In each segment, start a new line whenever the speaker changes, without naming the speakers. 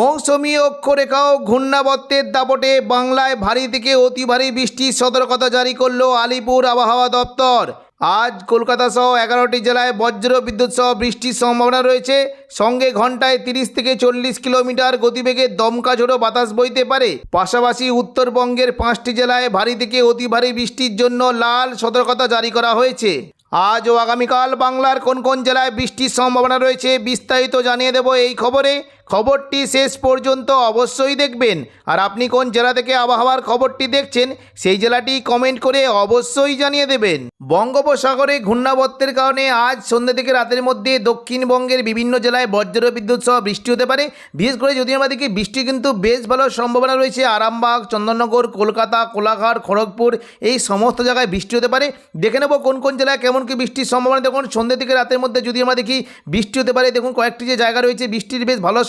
মৌসুমী অক্ষরেখা ও ঘূর্ণাবর্তের দাপটে বাংলায় ভারী থেকে অতি ভারী বৃষ্টির সতর্কতা জারি করল আলিপুর আবহাওয়া দপ্তর। আজ কলকাতা সহ এগারোটি জেলায় বজ্র বিদ্যুৎ সহ বৃষ্টির সম্ভাবনা রয়েছে। সঙ্গে ঘন্টায় তিরিশ থেকে চল্লিশ কিলোমিটার গতিবেগে দমকা ঝোড়ো বাতাস বইতে পারে। পাশাপাশি উত্তরবঙ্গের পাঁচটি জেলায় ভারী থেকে অতি ভারী বৃষ্টির জন্য লাল সতর্কতা জারি করা হয়েছে। আজ ও আগামীকাল বাংলার কোন কোন জেলায় বৃষ্টির সম্ভাবনা রয়েছে বিস্তারিত জানিয়ে দেব এই খবরে। খবরটি শেষ পর্যন্ত অবশ্যই দেখবেন। আর আপনি কোন জেলা থেকে আবহাওয়ার খবরটি দেখছেন, সেই জেলাটি কমেন্ট করে অবশ্যই জানিয়ে দেবেন। বঙ্গোপসাগরে ঘূর্ণাবর্তের কারণে আজ সন্ধ্যা থেকে রাতের মধ্যে দক্ষিণবঙ্গের বিভিন্ন জেলায় বজ্র বিদ্যুৎ সহ বৃষ্টি হতে পারে। বিশেষ করে যদি আমাদেরকে বৃষ্টি কিন্তু বেশ ভালো সম্ভাবনা রয়েছে, আরামবাগ, চন্দননগর, কলকাতা, কোলাঘাট, খড়গপুর, এই সমস্ত জায়গায় বৃষ্টি হতে পারে। দেখে নেব কোন কোন জেলায় কেমন কি বৃষ্টির সম্ভাবনা। দেখুন, সন্ধ্যা থেকে রাতের মধ্যে যদি আমরা দেখি বৃষ্টি হতে পারে, দেখুন কয়েকটি যে জায়গা রয়েছে, বৃষ্টির বেশ ভালো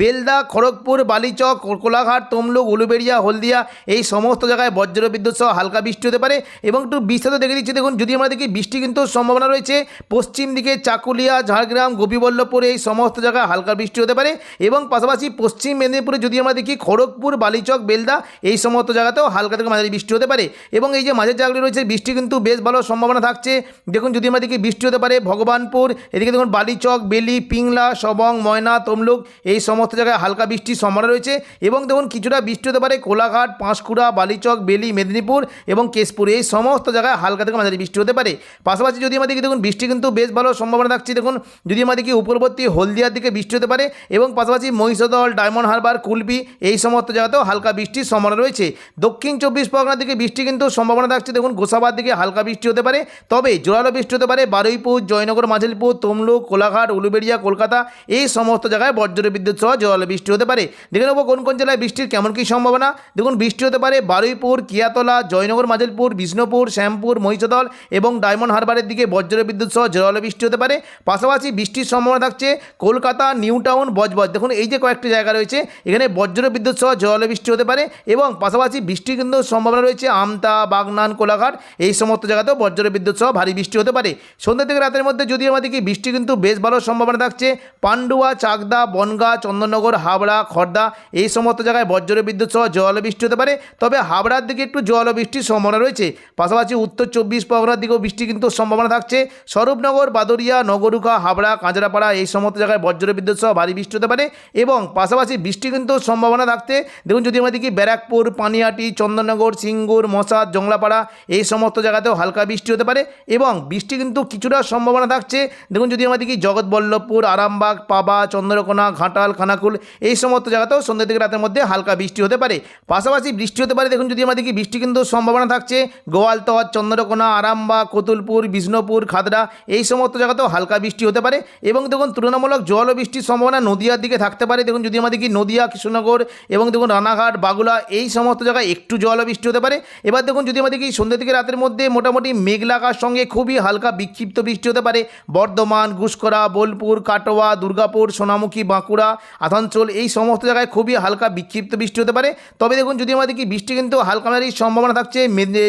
বেলদা, খড়গপুর, বালিচক, কোলাঘাট, তমলুক, উলুবেড়িয়া, হলদিয়া, এই সমস্ত জায়গায় বজ্র বিদ্যুৎ সহ হালকা বৃষ্টি হতে পারে এবং একটু বিস্তারিত দেখে দিচ্ছি দেখুন, যদি আমরা দেখি, বৃষ্টি কিন্তু সম্ভাবনা রয়েছে। পশ্চিম দিকে চাকুলিয়া, ঝাড়গ্রাম, গোপীবল্লভপুর, এই সমস্ত জায়গায় হালকা বৃষ্টি হতে পারে এবং পাশাপাশি পশ্চিম মেদিনীপুরে যদি আমরা দেখি, খড়গপুর, বালিচক, বেলদা, এই সমস্ত জায়গাতেও হালকা থেকে মাঝারি বৃষ্টি হতে পারে এবং এই যে মাঝের জায়গাগুলি রয়েছে, বৃষ্টি কিন্তু বেশ ভালো সম্ভাবনা থাকছে। দেখুন, যদি আমরা দেখি, বৃষ্টি হতে পারে ভগবানপুর, এদিকে দেখুন, বালিচক, বেলি, পিংলা, সবং, ময়না, তমলুক এই সমস্ত জায়গায় হালকা বৃষ্টির সম্ভাবনা রয়েছে এবং দেখুন কিছুটা বৃষ্টি হতে পারে কোলাঘাট, পাঁশকুড়া, বালিচক, বেলি, মেদিনীপুর এবং কেশপুর। এই সমস্ত জায়গায় হালকা থেকে মাঝারি বৃষ্টি হতে পারে। পাশাপাশি যদি আমরা দেখি দেখুন, বৃষ্টি কিন্তু বেশ ভালো সম্ভাবনা থাকছে। দেখুন, যদি আমরা দেখি উপরবর্তী হলদিয়ার দিকে বৃষ্টি হতে পারে এবং পাশাপাশি মহিষদল, ডায়মন্ড হারবার, কুলপি এই সমস্ত জায়গাতেও হালকা বৃষ্টির সম্ভাবনা রয়েছে। দক্ষিণ চব্বিশ পরগনার দিকে বৃষ্টি কিন্তু সম্ভাবনা থাকছে। দেখুন, গোসাবার দিকে হালকা বৃষ্টি হতে পারে। তবে জোরালো বৃষ্টি হতে পারে বারুইপুর, জয়নগর মাঝিলপুর তমলুক, কোলাঘাট, উলুবেড়িয়া, কলকাতা এই সমস্ত জায়গায় বজ্র বিদ্যুৎ সহ জল বৃষ্টি হতে পারে। দেখে নেব কোন কোন জেলায় বৃষ্টির কেমন কী সম্ভাবনা। দেখুন, বৃষ্টি হতে পারে বারুইপুর, কিয়াতলা, জয়নগর মাঝিলপুর বিষ্ণুপুর, শ্যামপুর, মহিষদল এবং ডায়মন্ড হারবারের দিকে বজ্র বিদ্যুৎ সহ জোরালো বৃষ্টি হতে পারে। পাশাপাশি বৃষ্টির সম্ভাবনা থাকছে কলকাতা নিউ টাউন বজবজ। দেখুন, এই যে কয়েকটি জায়গা রয়েছে, এখানে বজ্র বিদ্যুৎ সহ জোরালো বৃষ্টি হতে পারে এবং পাশাপাশি বৃষ্টির কিন্তু সম্ভাবনা রয়েছে আমতা, বাগনান, কোলাঘাট, এই সমস্ত জায়গাতেও বজ্র বিদ্যুৎ সহ ভারী বৃষ্টি হতে পারে। সন্ধ্যা থেকে রাতের মধ্যে যদি আমাদের কি বৃষ্টি কিন্তু বেশ ভালো সম্ভাবনা থাকছে, পান্ডুয়া, চাকদা বনগা, চন্দননগর, হাবড়া খড়দা এই সমস্ত জায়গায় বজ্র বিদ্যুৎ সহ জল বৃষ্টি হতে পারে। তবে হাবড়ার দিকে একটু জল বৃষ্টির সম্ভাবনা রয়েছে। পাশাপাশি উত্তর চব্বিশ পরগনার দিকেও বৃষ্টি কিন্তু সম্ভাবনা থাকছে। স্বরূপনগর বাদরিয়া নগরুকা হাবড়া, কাঁচরাপাড়া এই সমস্ত জায়গায় বজ্র বিদ্যুৎ সহ ভারী বৃষ্টি হতে পারে এবং পাশাপাশি বৃষ্টি কিন্তু সম্ভাবনা থাকতে দেখুন যদি আমরা দেখি ব্যারাকপুর, পানিহাটি, চন্দননগর, সিঙ্গুর, মশাদ, জংলাপাড়া এই সমস্ত জায়গাতেও হালকা বৃষ্টি হতে পারে এবং বৃষ্টি কিন্তু কিছুটা সম্ভাবনা থাকছে। দেখুন যদি আমরা দেখি জগৎবল্লভপুর, আরামবাগ, পাবা, চন্দ্রকোনা ঘাটাল, খানাকুল এই সমস্ত জায়গাতেও সন্ধ্যা থেকে রাতের মধ্যে হালকা বৃষ্টি হতে পারে। পাশাপাশি বৃষ্টি হতে পারে, দেখুন যদি আমরা দেখি বৃষ্টি কিন্তু সম্ভাবনা থাকছে গোয়ালতর চন্দ্রকোনা, আরামবাগ, কতুলপুর, বিষ্ণুপুর খাদড়া এই সমস্ত জায়গাতেও হালকা বৃষ্টি হতে পারে এবং দেখুন তুলনামূলক জল বৃষ্টির সম্ভাবনা নদীয়ার দিকে থাকতে পারে। দেখুন যদি আমরা দেখি নদীয়া, কৃষ্ণনগর এবং দেখুন রানাঘাট, বাগুলা এই সমস্ত জায়গায় একটু জল বৃষ্টি হতে পারে। এবার দেখুন যদি আমরা দেখি সন্ধ্যা থেকে রাতের মধ্যে মোটামুটি মেঘলাকার সঙ্গে খুবই হালকা বিক্ষিপ্ত বৃষ্টি হতে পারে। বর্ধমান ঘুষকরা বোলপুর, কাটোয়া, দুর্গাপুর, সোনামুখী বাঁকুড়া, আসানসোল, এই সমস্ত জায়গায় খুবই হালকা বিক্ষিপ্ত বৃষ্টি হতে পারে। তবে দেখুন, যদি আমরা দেখি, বৃষ্টি কিন্তু হালকা মাঝারি সম্ভাবনা থাকছে।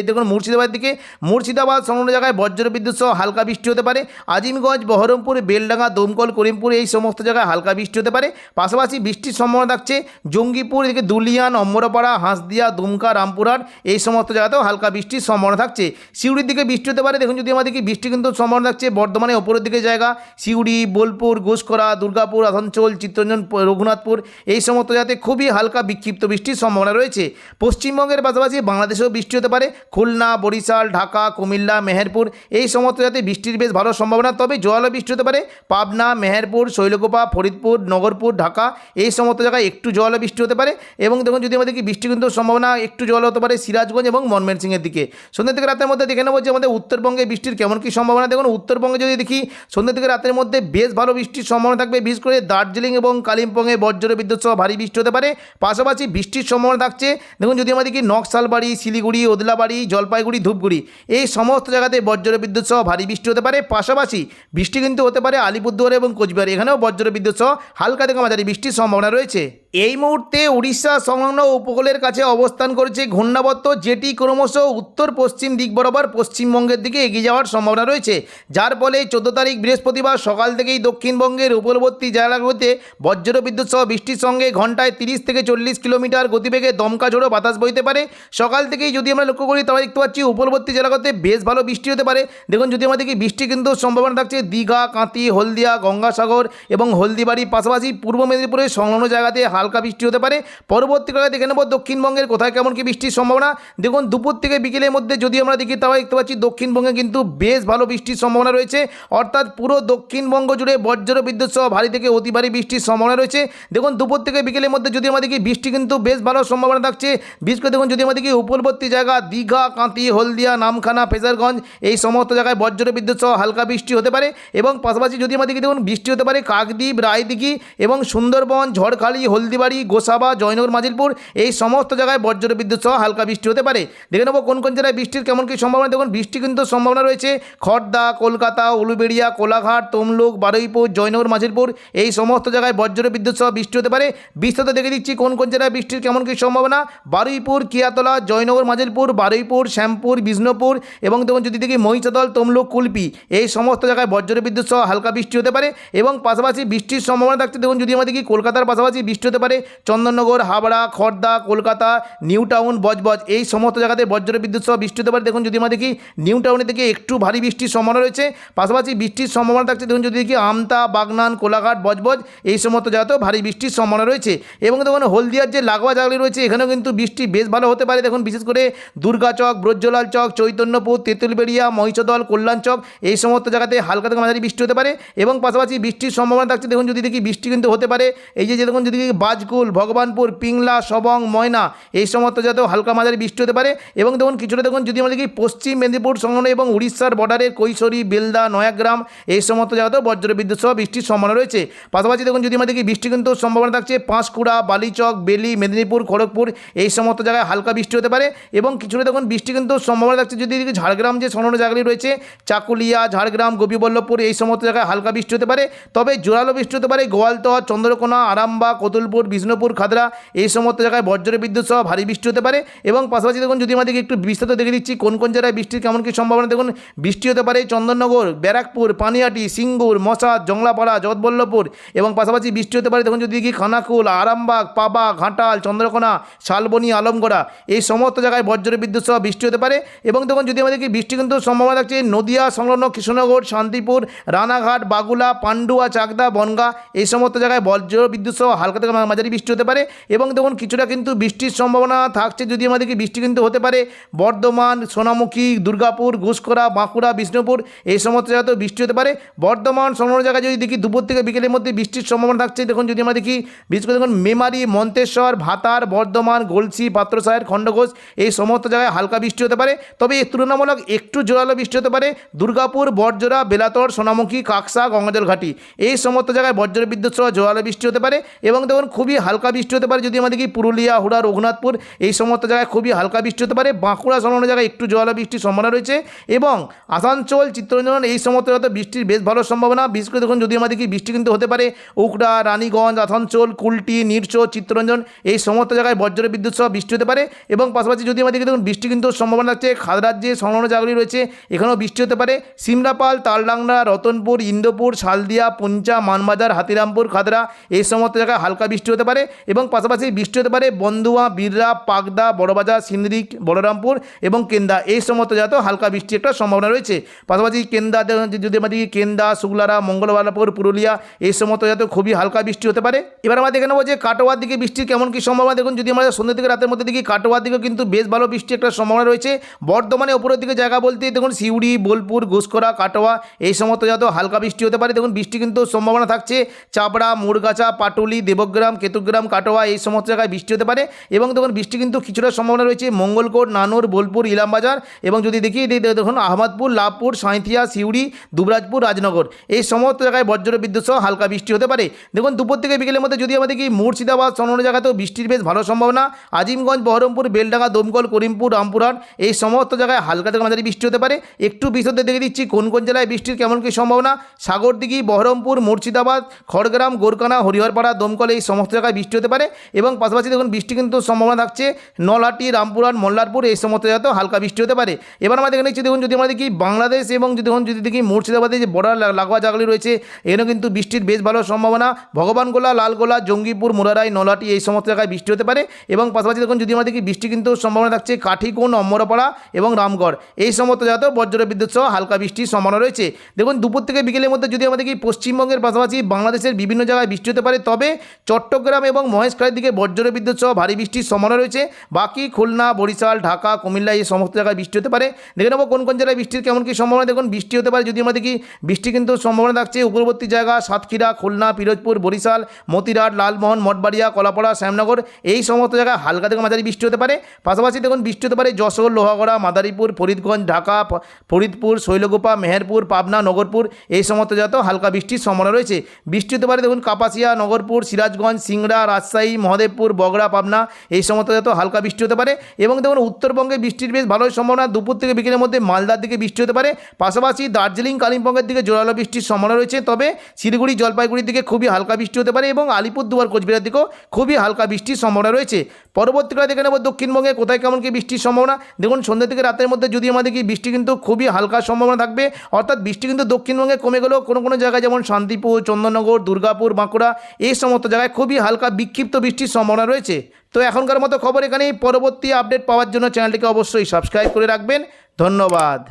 দেখুন মুর্শিদাবাদ দিকে, মুর্শিদাবাদ সংলগ্ন জায়গায় বজ্র বিদ্যুৎ সহ হালকা বৃষ্টি হতে পারে। আজিমগঞ্জ, বহরমপুর, বেলডাঙ্গা, দমকল, করিমপুর, এই সমস্ত জায়গায় হালকা বৃষ্টি হতে পারে। পাশাপাশি বৃষ্টির সম্ভাবনা থাকছে জঙ্গিপুর, এদিকে দুলিয়ান অম্বরপাড়া হাঁসদিয়া, দুমকা, রামপুরহাট, এই সমস্ত জায়গাতেও হালকা বৃষ্টির সম্ভাবনা থাকছে। সিউড়ির দিকে বৃষ্টি হতে পারে। দেখুন, যদি আমরা দেখি, বৃষ্টি কিন্তু সম্ভাবনা থাকছে বর্ধমানে ওপরের দিকে জায়গা। সিউড়ি, বোলপুর ঘোষকরা দুর্গাপুর, আসানসোল চিত্তরঞ্জন, প- রঘুনাথপুর, এই সমস্ত জায়গাতে খুবই হালকা বিক্ষিপ্ত বৃষ্টির সম্ভাবনা রয়েছে। পশ্চিমবঙ্গের পাশাপাশি বাংলাদেশেও বৃষ্টি হতে পারে। খুলনা, বরিশাল, ঢাকা, কুমিল্লা, মেহেরপুর, এই সমস্ত জায়গাতে বৃষ্টির বেশ ভালো সম্ভাবনা, তবে জোয়ালো বৃষ্টি হতে পারে। পাবনা, মেহেরপুর, শৈলকোপা, ফরিদপুর, নগরপুর, ঢাকা, এই সমস্ত জায়গায় একটু জোয়ালো বৃষ্টি হতে পারে। এবং দেখুন, যদি আমাদের কি বৃষ্টি কিন্তু সম্ভাবনা একটু জল হতে পারে সিরাজগঞ্জ এবং ময়মনসিংহের দিকে। সন্ধ্যা থেকে রাতের মধ্যে দেখে নেব যে আমাদের উত্তরবঙ্গে বৃষ্টির কেমন কী সম্ভাবনা। দেখুন, উত্তরবঙ্গে যদি দেখি সন্ধ্যা থেকে রাতের মধ্যে বেশ ভালো বৃষ্টির সম্ভাবনা থাকবে। বিশেষ করে দার্জিলিং এবং কালিম্পংয়ে বজ্র বিদ্যুৎ সহ ভারী বৃষ্টি হতে পারে। পাশাপাশি বৃষ্টির সম্ভাবনা থাকছে। দেখুন, যদি আমাদের কি নকশালবাড়ি, শিলিগুড়ি, ওদলাবাড়ি, জলপাইগুড়ি, ধূপগুড়ি এই সমস্ত জায়গাতে বজ্র বিদ্যুৎ সহ ভারী বৃষ্টি হতে পারে। পাশাপাশি বৃষ্টি কিন্তু হতে পারে আলিপুরদুয়ার এবং কোচবিহার। এখানেও বজ্র বিদ্যুৎ সহ হালকা থেকে মাঝারি বৃষ্টির সম্ভাবনা রয়েছে। এই মুহূর্তে উড়িষ্যা সংলগ্ন উপকূলের কাছে অবস্থান করেছে ঘূর্ণাবর্ত যেটি ক্রমশ উত্তর পশ্চিম দিক বরাবর পশ্চিমবঙ্গের দিকে এগিয়ে যাওয়ার সম্ভাবনা রয়েছে। যার ফলে চোদ্দ তারিখ বৃহস্পতিবার সকাল থেকেই দক্ষিণবঙ্গের উপকূলবর্তী জেলাগুলিতে বজ্র বিদ্যুৎ সহ বৃষ্টির সঙ্গে ঘন্টায় তিরিশ থেকে চল্লিশ কিলোমিটার গতিবেগে দমকা ঝোড়ো বাতাস বইতে পারে। সকাল থেকেই যদি আমরা লক্ষ্য করি, তাহলে দেখতে পাচ্ছি উপকূলবর্তী জেলাগুলোতে বেশ ভালো বৃষ্টি হতে পারে। দেখুন, যদি আমাদেরকে বৃষ্টি কিন্তু সম্ভাবনা থাকছে দীঘা কাঁতি হলদিয়া, গঙ্গাসাগর এবং হলদিবাড়ি পাশাপাশি পূর্ব মেদিনীপুরের সংলগ্ন জায়গাতে হালকা বৃষ্টি হতে পারে। পরবর্তীকালে দেখে নেব দক্ষিণবঙ্গের কোথায় কেমন কি বৃষ্টির সম্ভাবনা। দেখুন, দুপুর থেকে বিকেলের মধ্যে যদি আমরা দেখি তাও দেখতে পাচ্ছি দক্ষিণবঙ্গে কিন্তু বেশ ভালো বৃষ্টির সম্ভাবনা রয়েছে। অর্থাৎ পুরো দক্ষিণবঙ্গ জুড়ে বজ্র বিদ্যুৎ সহ ভারী থেকে অতি ভারী বৃষ্টির সম্ভাবনা রয়েছে। দেখুন, দুপুর থেকে বিকেলের মধ্যে যদি আমরা দেখি, বৃষ্টি কিন্তু বেশ ভালো সম্ভাবনা থাকছে। বিশেষ করে দেখুন, যদি আমরা দেখি উপকূলবর্তী জায়গা, দীঘা কাঁতি হলদিয়া, নামখানা, ফেজারগঞ্জ, এই সমস্ত জায়গায় বজ্র বিদ্যুৎ সহ হালকা বৃষ্টি হতে পারে। এবং পাশাপাশি যদি আমরা দেখি, দেখুন, বৃষ্টি হতে পারে কাকদ্বীপ, রায়দিঘি এবং সুন্দরবন, ঝড়খালি হলদিবাড়ি গোসাবা, জয়নগর, মাজিলপুর এই সমস্ত জায়গায় বজ্র বিদ্যুৎ সহ হালকা বৃষ্টি হতে পারে। দেখে নেব কোন কোন জেলায় বৃষ্টির কেমন কী সম্ভাবনা। দেখুন, বৃষ্টি কিন্তু সম্ভাবনা রয়েছে। খড়দা কলকাতা, উলুবেড়িয়া, কোলাঘাট, তমলুক, বারুইপুর, জয়নগর মাঝিরপুর এই সমস্ত জায়গায় বজ্র বিদ্যুৎ সহ বৃষ্টি হতে পারে। বিস্তারিত দেখে দিচ্ছি কোন কোন জেলায় বৃষ্টির কেমন কী সম্ভাবনা। বারুইপুর, কিয়াতলা, জয়নগর মাঝিলপুর বারুইপুর, শ্যামপুর, বিষ্ণুপুর এবং দেখুন, যদি দেখি মহিষাদল, তমলুক, কুলপি এই সমস্ত জায়গায় বজ্র বিদ্যুৎ সহ হালকা বৃষ্টি হতে পারে এবং পাশাপাশি বৃষ্টির সম্ভাবনা থাকছে দেখুন, যদি আমাদের দেখি কলকাতার পাশাপাশি বৃষ্টি হতে পারে চন্দননগর, হাবড়া খড়দা কলকাতা নিউ টাউন বজবজ। এই সমস্ত জায়গাতে বজ্র বিদ্যুৎ সহ বৃষ্টি হতে পারে। দেখুন যদি আমরা দেখি নিউ টাউনে থেকে একটু ভারী বৃষ্টির সম্ভাবনা রয়েছে, পাশাপাশি বৃষ্টির সম্ভাবনা থাকছে, দেখুন যদি দেখি আমতা, বাগনান, কোলাঘাট, বজবজ, এই সমস্ত জায়গাতেও ভারী বৃষ্টির সম্ভাবনা রয়েছে। এবং দেখুন হলদিয়ার যে লাগোয়া জাগলি রয়েছে, এখানেও কিন্তু বৃষ্টি বেশ ভালো হতে পারে। দেখুন বিশেষ করে দুর্গাচক ব্রজলাল চক, চৈতন্যপুর, তেঁতুলবেড়িয়া, মহিষদল, কল্যাণ চক, এই সমস্ত জায়গাতে হালকা থেকে মাঝারি বৃষ্টি হতে পারে। এবং পাশাপাশি বৃষ্টির সম্ভাবনা থাকছে, দেখুন যদি দেখি বৃষ্টি কিন্তু হতে পারে। এই যে দেখুন যদি বাজকুল ভগবানপুর, পিংলা, সবং, ময়না, এই সমস্ত জায়গাতেও হালকা মাঝারি বৃষ্টি হতে পারে। এবং দেখুন, কিছুটা দেখুন, যদি আমরা দেখি পশ্চিম মেদিনীপুর, সংলগ্ন এবং উড়িষ্যার বর্ডারের কৈশোরী, বেলদা, নয়াগ্রাম, এই সমস্ত জায়গাতেও বজ্র বিদ্যুৎ সহ বৃষ্টির সম্ভাবনা রয়েছে। পাশাপাশি দেখুন, যদি আমরা দেখি বৃষ্টি কিন্তু সম্ভাবনা থাকছে পাঁশকুড়া, বালিচক, বেলি, মেদিনীপুর, খড়গপুর, এই সমস্ত জায়গায় হালকা বৃষ্টি হতে পারে। এবং কিছুটা দেখুন, বৃষ্টি কিন্তু সম্ভাবনা থাকছে, যদি ঝাড়গ্রাম যে সংলগ্ন জায়গাগুলি রয়েছে, চাকুলিয়া, ঝাড়গ্রাম, গোপীবল্লভপুর, এই সমস্ত জায়গায় হালকা বৃষ্টি হতে পারে। তবে জোরালো বৃষ্টি হতে পারে গোয়ালতহ, চন্দ্রকোনা, আরামবাগ, কতুলপুর বিষ্ণুপুর খাদরা, এই সমস্ত জায়গায় বজ্র বিদ্যুৎ সহ ভারী বৃষ্টি হতে পারে এবং পাশাপাশি দেখুন, যদি আমাদেরকে একটু বিস্তারিত দেখে দিচ্ছি, কোন কোন জায়গায় বৃষ্টির কেমন কী সম্ভাবনা, দেখুন, বৃষ্টি হতে পারে চন্দননগর, ব্যারাকপুর, পানিয়াটি, সিঙ্গুর মশা জংলাপাড়া, জগৎবল্লভপুর এবং পাশাপাশি বৃষ্টি হতে পারে, দেখুন, যদি দেখি খানাকুল, আরামবাগ, পাবা, ঘাটাল, চন্দ্রকোনা, শালবনি, আলমগড়া, এই সমস্ত জায়গায় বজ্র বিদ্যুৎ সহ বৃষ্টি হতে পারে এবং দেখুন, যদি আমাদেরকে বৃষ্টি কিন্তু সম্ভাবনা থাকছে, নদিয়া, সংলগ্ন কৃষ্ণনগর, শান্তিপুর, রানাঘাট, বাগুলা, পান্ডুয়া, চাকদা, বনগা, এই সমস্ত জায়গায় বজ্র বিদ্যুৎ সহ হালকা থেকে মাঝারি বৃষ্টি হতে পারে এবং দেখুন কিছুটা কিন্তু বৃষ্টির সম্ভাবনা থাকছে যদি আমাদেরকে বৃষ্টি কিন্তু হতে পারে। বর্ধমান, সোনামুখী, দুর্গাপুর ঘুষকরা বাঁকুড়া, বিষ্ণুপুর এই সমস্ত জায়গাতেও বৃষ্টি হতে পারে। বর্ধমান, সংলগ্ন জায়গায় যদি দেখি দুপুর থেকে বিকেলের মধ্যে বৃষ্টির সম্ভাবনা থাকছে, দেখুন যদি আমরা দেখি বিশেষ করে দেখুন মেমারি, মন্তেশ্বর, ভাতার, বর্ধমান গলসি পাত্রসাহের, খণ্ডঘোষ এই সমস্ত জায়গায় হালকা বৃষ্টি হতে পারে। তবে এর তুলনামূলক একটু জোরালো বৃষ্টি হতে পারে। দুর্গাপুর বরজোড়া বেলাতর, সোনামুখী, কাকসা, গঙ্গাজল ঘাটি এই সমস্ত জায়গায় বজ্র বিদ্যুৎ সহ জোরালো বৃষ্টি হতে পারে এবং দেখুন খুবই হালকা বৃষ্টি হতে পারে, যদি আমাদের কি পুরুলিয়া, হুড়া, রঘুনাথপুর এই সমস্ত জায়গায় খুবই হালকা বৃষ্টি হতে পারে, বাঁকুড়া সংলগ্ন জায়গায় একটু জোরালো বৃষ্টির সম্ভাবনা রয়েছে এবং আসানসোল, চিত্তরঞ্জন এই সমস্ত জায়গাতে বৃষ্টির বেশ ভালো সম্ভাবনা। বিশেষ করে দেখুন, যদি আমাদের কি বৃষ্টি কিন্তু হতে পারে, উকড়া, রানীগঞ্জ, আসানসোল, কুলটি নিরচো চিত্তরঞ্জন এই সমস্ত জায়গায় বজ্র বিদ্যুৎ সহ বৃষ্টি হতে পারে এবং পাশাপাশি যদি আমাদের দেখুন, বৃষ্টি কিন্তু সম্ভাবনা থাকছে খাদরার যে সংলগ্ন জায়গাগুলি রয়েছে এখানেও বৃষ্টি হতে পারে। সিমলাপাল, তালডাংরা, রতনপুর, ইন্দোপুর, শালদিয়া, পুঞ্চা, মানবাজার, হাতিরামপুর, খাদরা এই সমস্ত জায়গায় হালকা হতে পারে এবং পাশাপাশি বৃষ্টি হতে পারে বন্ধুয়া, বীররা, পাগদা, বড়বাজার, সিন্দ্রিক, বলরামপুর এবং কেন্দা। এই সমস্ত জায়গাতেও হালকা বৃষ্টির একটা সম্ভাবনা রয়েছে। পাশাপাশি কেন্দা, যদি আমাদের কেন্দা শুক্লারা মঙ্গলবারপুর, পুরুলিয়া, এই সমস্ত জায়গাতেও খুবই হালকা বৃষ্টি হতে পারে। এবার আমরা দেখে নেব যে কাটোয়ার দিকে বৃষ্টির কেমন কী সম্ভাবনা। দেখুন, যদি আমরা সন্ধ্যে থেকে রাতের মধ্যে দেখি কাটোয়ার দিকেও কিন্তু বেশ ভালো বৃষ্টির একটা সম্ভাবনা রয়েছে। বর্ধমানে উপরের দিকে জায়গা বলতে, দেখুন, সিউড়ি, বোলপুর ঘুষকরা কাটোয়া, এই সমস্ত জায়গাতেও হালকা বৃষ্টি হতে পারে। দেখুন, বৃষ্টি কিন্তু সম্ভাবনা থাকছে। চাপড়া, মুরগাছা, পাটুলি, দেবগ্রাম কেতুগ্রাম, কাটোয়া এই সমস্ত জায়গায় বৃষ্টি হতে পারে এবং দেখুন বৃষ্টি কিন্তু কিছুটা সম্ভাবনা রয়েছে। মঙ্গলকোট, নানুর, বোলপুর, ইলামবাজার এবং যদি দেখি দেখুন আহমদপুর, লাভপুর, সাঁইথিয়া, সিউড়ি, দুবরাজপুর, রাজনগর এই সমস্ত জায়গায় বজ্র বিদ্যুৎ সহ হালকা বৃষ্টি হতে পারে। দেখুন দুপুর থেকে বিকেলের মধ্যে যদি আমাদের কি মুর্শিদাবাদ সংলগ্ন জায়গাতেও বৃষ্টির বেশ ভালো সম্ভাবনা। আজিমগঞ্জ, বহরমপুর, বেলডাঙ্গা, দমকল, করিমপুর, রামপুরহাট এই সমস্ত জায়গায় হালকা থেকে মাঝারি বৃষ্টি হতে পারে। একটু বিশদে দেখে দিচ্ছি কোন কোন জেলায় বৃষ্টির কেমন কী সম্ভাবনা। সাগরদিঘি, বহরমপুর, মুর্শিদাবাদ, খড়গ্রাম গোরকানা হরিহরপাড়া, দমকল এই সমস্ত সমস্ত জায়গায় বৃষ্টি হতে পারে এবং পাশাপাশি দেখুন, বৃষ্টি কিন্তু সম্ভাবনা থাকছে। নলহাটি, রামপুরহাট, মল্লারপুর এই সমস্ত জায়গাতেও হালকা বৃষ্টি হতে পারে। এবার আমরা দেখে নিচ্ছি, দেখুন, যদি আমরা দেখি বাংলাদেশ এবং যদি দেখুন, যদি দেখি মুর্শিদাবাদে যে বর্ডার লাগোয়া জায়গাগুলি রয়েছে এখানেও কিন্তু বৃষ্টির বেশ ভালো সম্ভাবনা। ভগবানগোলা, লালগোলা, জঙ্গিপুর, মোরারাই, নলহাটি এই সমস্ত জায়গায় বৃষ্টি হতে পারে এবং পাশাপাশি দেখুন, যদি আমরা দেখি বৃষ্টি কিন্তু সম্ভাবনা থাকছে কাঠিকোণ অম্বরপাড়া এবং রামগড়। এই সমস্ত জায়গাতেও বজ্র বিদ্যুৎ সহ হালকা বৃষ্টির সম্ভাবনা রয়েছে। দেখুন, দুপুর থেকে বিকেলের মধ্যে যদি আমরা দেখি পশ্চিমবঙ্গের পাশাপাশি বাংলাদেশের বিভিন্ন জায়গায় বৃষ্টি হতে পারে, তবে চট্টগ্রাম এবং মহেশখালীর দিকে বজ্র বিদ্যুৎ সহ ভারী বৃষ্টির সম্ভাবনা রয়েছে। বাকি খুলনা, বরিশাল, ঢাকা, কুমিল্লা এই সমস্ত জায়গায় বৃষ্টি হতে পারে। দেখে নেব কোন কোন জায়গায় বৃষ্টির কেমন কী সম্ভাবনা। দেখুন, বৃষ্টি হতে পারে যদি আমরা দেখি বৃষ্টি কিন্তু সম্ভাবনা থাকছে। উপরবর্তী জায়গা সাতক্ষীরা, খুলনা, পিরোজপুর, বরিশাল মতিরাট লালমোহন, মঠবাড়িয়া, কলাপাড়া, শ্যামনগর এই সমস্ত জায়গায় হালকা থেকে মাঝারি বৃষ্টি হতে পারে। পাশাপাশি দেখুন, বৃষ্টি হতে পারে যশোর, লোহাগড়া, মাদারীপুর, ফরিদগঞ্জ, ঢাকা ফরিদপুর শৈলগোপা মেহেরপুর, পাবনা, নগরপুর এই সমস্ত জায়গাতেও হালকা বৃষ্টির সম্ভাবনা রয়েছে। বৃষ্টি হতে পারে দেখুন, কাপাসিয়া, নগরপুর, সিরাজগঞ্জ সিংড়া, রাজশাহী, মহাদেবপুর, বগড়া, পাবনা, এই সমস্ত জায়গাতেও হালকা বৃষ্টি হতে পারে এবং দেখুন উত্তরবঙ্গে বৃষ্টির বেশ ভালোই সম্ভাবনা। দুপুর থেকে বিকেলের মধ্যে মালদার দিকে বৃষ্টি হতে পারে। পাশাপাশি দার্জিলিং, কালিম্পংয়ের দিকে জোরালো বৃষ্টির সম্ভাবনা রয়েছে। তবে শিলিগুড়ি, জলপাইগুড়ির দিকে খুবই হালকা বৃষ্টি হতে পারে এবং আলিপুরদুয়ার কোচবিহার দিকেও খুবই হালকা বৃষ্টির সম্ভাবনা রয়েছে। পরবর্তীকালে দেখে নেব দক্ষিণবঙ্গে কোথায় কেমন কি বৃষ্টির সম্ভাবনা। দেখুন সন্ধ্যা থেকে রাতের মধ্যে যদি আমাদের কি বৃষ্টি কিন্তু খুবই হালকা সম্ভাবনা থাকবে, অর্থাৎ বৃষ্টি কিন্তু দক্ষিণবঙ্গে কমে গেলেও কোনো কোনো জায়গায় যেমন শান্তিপুর, চন্দননগর, দুর্গাপুর, বাঁকুড়া, এই সমস্ত জায়গায় খুবই হালকা বিক্ষিপ্ত বৃষ্টির সম্ভাবনা রয়েছে। তো এখনকার মতো খবর এখানেই। পরবর্তী আপডেট পাওয়ার জন্য চ্যানেলটিকে অবশ্যই সাবস্ক্রাইব করে রাখবেন। ধন্যবাদ।